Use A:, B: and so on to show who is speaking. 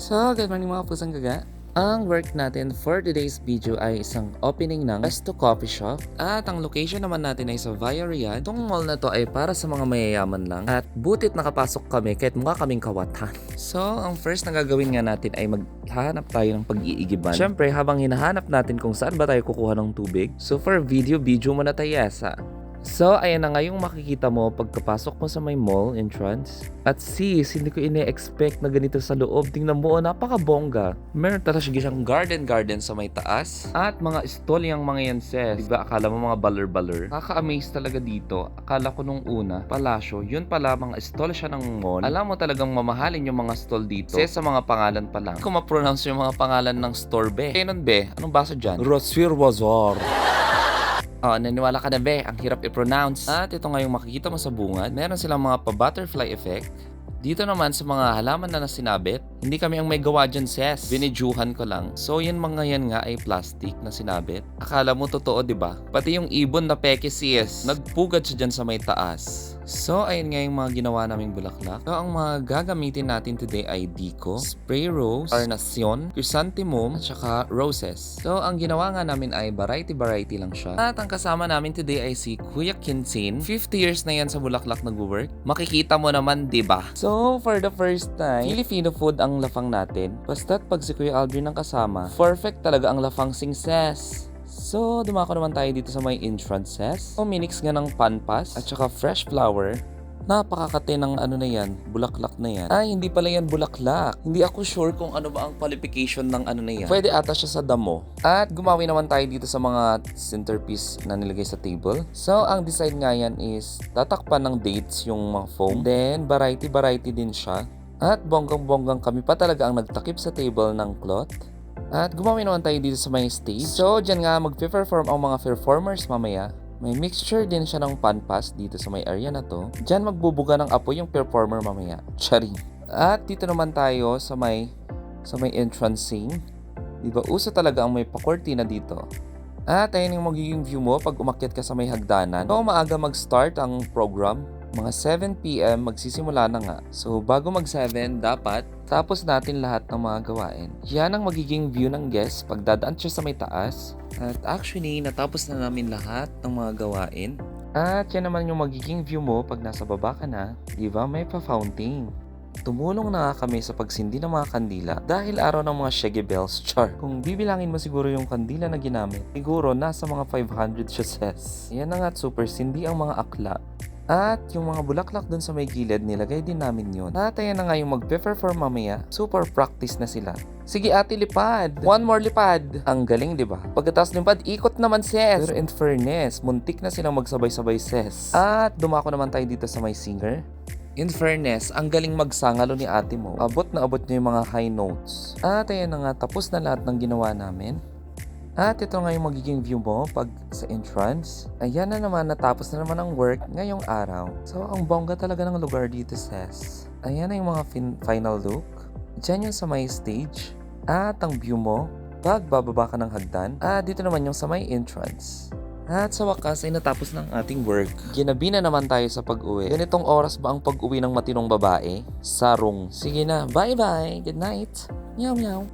A: So, good morning mga pusang gaga. Ang work natin for today's video ay isang opening ng Resto Coffee Shop at ang location naman natin ay sa Via Riyadh. Itong mall na to ay para sa mga mayayaman lang at butit nakapasok kami kahit mukha kaming kawatan. So, ang first na gagawin nga natin ay maghahanap tayo ng pag-iigiban. Siyempre, habang hinahanap natin kung saan ba tayo kukuha ng tubig. So, for video, video muna tayo yasa. So, ayan na nga yung makikita mo pagkapasok mo sa may mall entrance. At sis, hindi ko ine-expect na ganito sa loob. Tingnan mo, oh, napaka-bongga. Meron talaga siyang garden-garden sa may taas. At mga stall yung mga yan, sis. Diba, akala mo mga baler-baler. Kaka-amaze talaga dito. Akala ko nung una, palasyo, yun pala, mga stall siya ng mall. Alam mo talagang mamahalin yung mga stall dito. Sis, sa mga pangalan pa lang. Kung ma-pronounce yung mga pangalan ng store, be. Kaya nun, be, anong basa dyan? Rosfir Bazaar. Oh, naniwala ka na be, ang hirap i-pronounce. At ito nga yung makikita mo sa bungad. Meron silang mga pa-butterfly effect. Dito naman sa mga halaman na nasinabit, hindi kami ang may gawa dyan, ses. Binidyuhan ko lang. So, yan mga yan nga ay plastic na sinabit. Akala mo totoo, di ba? Pati yung ibon na peke sis, nagpugad siya dyan sa may taas. So, ayun nga yung mga ginawa naming bulaklak. So, ang mga gagamitin natin today ay Dico, Spray Rose, Carnation, Chrysanthemum, at saka Roses. So, ang ginawa nga namin ay variety-variety lang siya. At ang kasama namin today ay si Kuya Kinsin. 50 years na yan sa bulaklak nag-work. Makikita mo naman, di ba? So, for the first time, Filipino food ang lafang natin. Basta't pag si Kuya Aldrin ang kasama, perfect talaga ang lafang singses. So, dumako naman tayo dito sa may entrances. So, minix nga ng panpas at saka fresh flower. Napakakate ng ano na yan, bulaklak na yan. Ay, hindi pala yan bulaklak. Hindi ako sure kung ano ba ang qualification ng ano na yan. Pwede ata siya sa damo. At gumawi naman tayo dito sa mga centerpiece na nilagay sa table. So, ang design nga yan is tatakpan ng dates yung mga foam. Then, variety-variety din siya. At bonggang-bonggang kami pa talaga ang nagtakip sa table ng cloth. At gumawa naman tayo dito sa may stage. So, dyan nga mag-perform ang mga performers mamaya. May mixture din siya ng panpas dito sa may area na to. Dyan magbubuga ng apoy yung performer mamaya. Charing. At dito naman tayo sa may sa may entrance scene. Di ba uso talaga ang may pakortina dito. At ayun yung magiging view mo pag umakyat ka sa may hagdanan. So, maaga mag-start ang program. Mga 7pm magsisimula na nga. So, bago mag-7, dapat tapos natin lahat ng mga gawain. Yan ang magiging view ng guest pag dadaan siya sa may taas. At actually, natapos na namin lahat ng mga gawain. At yan naman yung magiging view mo pag nasa baba ka na. Di ba may pa-fountain. Tumulong na nga kami sa pagsindi ng mga kandila dahil araw ng mga shaggy bells char. Kung bibilangin mo siguro yung kandila na ginamit, siguro nasa mga 500 siya. Yan na nga at super sindi ang mga akla. At yung mga bulaklak dun sa may gilid, nilagay din namin yun. At na nga yung mag-perform mamaya, super practice na sila. Sige ate, lipad. One more lipad. Ang galing, di ba? Pagkatapos lipad, ikot naman, ses. Pero in fairness, muntik na silang magsabay-sabay, ses. At dumako naman tayo dito sa may singer. In fairness, ang galing magsangalo ni ate mo. Abot na abot niya yung mga high notes. At ayan na nga, tapos na lahat ng ginawa namin. At ito nga yung magiging view mo pag sa entrance. Ayan na naman, natapos na naman ang work ngayong araw. So, ang bongga talaga ng lugar dito, sis. Ayan na yung mga fin- final look. Diyan yung sa may stage. At ang view mo, pag bababa ka ng hagdan. At dito naman yung sa may entrance. At sa wakas ay natapos ng ating work. Ginabi na naman tayo sa pag-uwi. Ganitong oras ba ang pag-uwi ng matinong babae? Sarong. Sige na, bye-bye. Good night. Meow meow.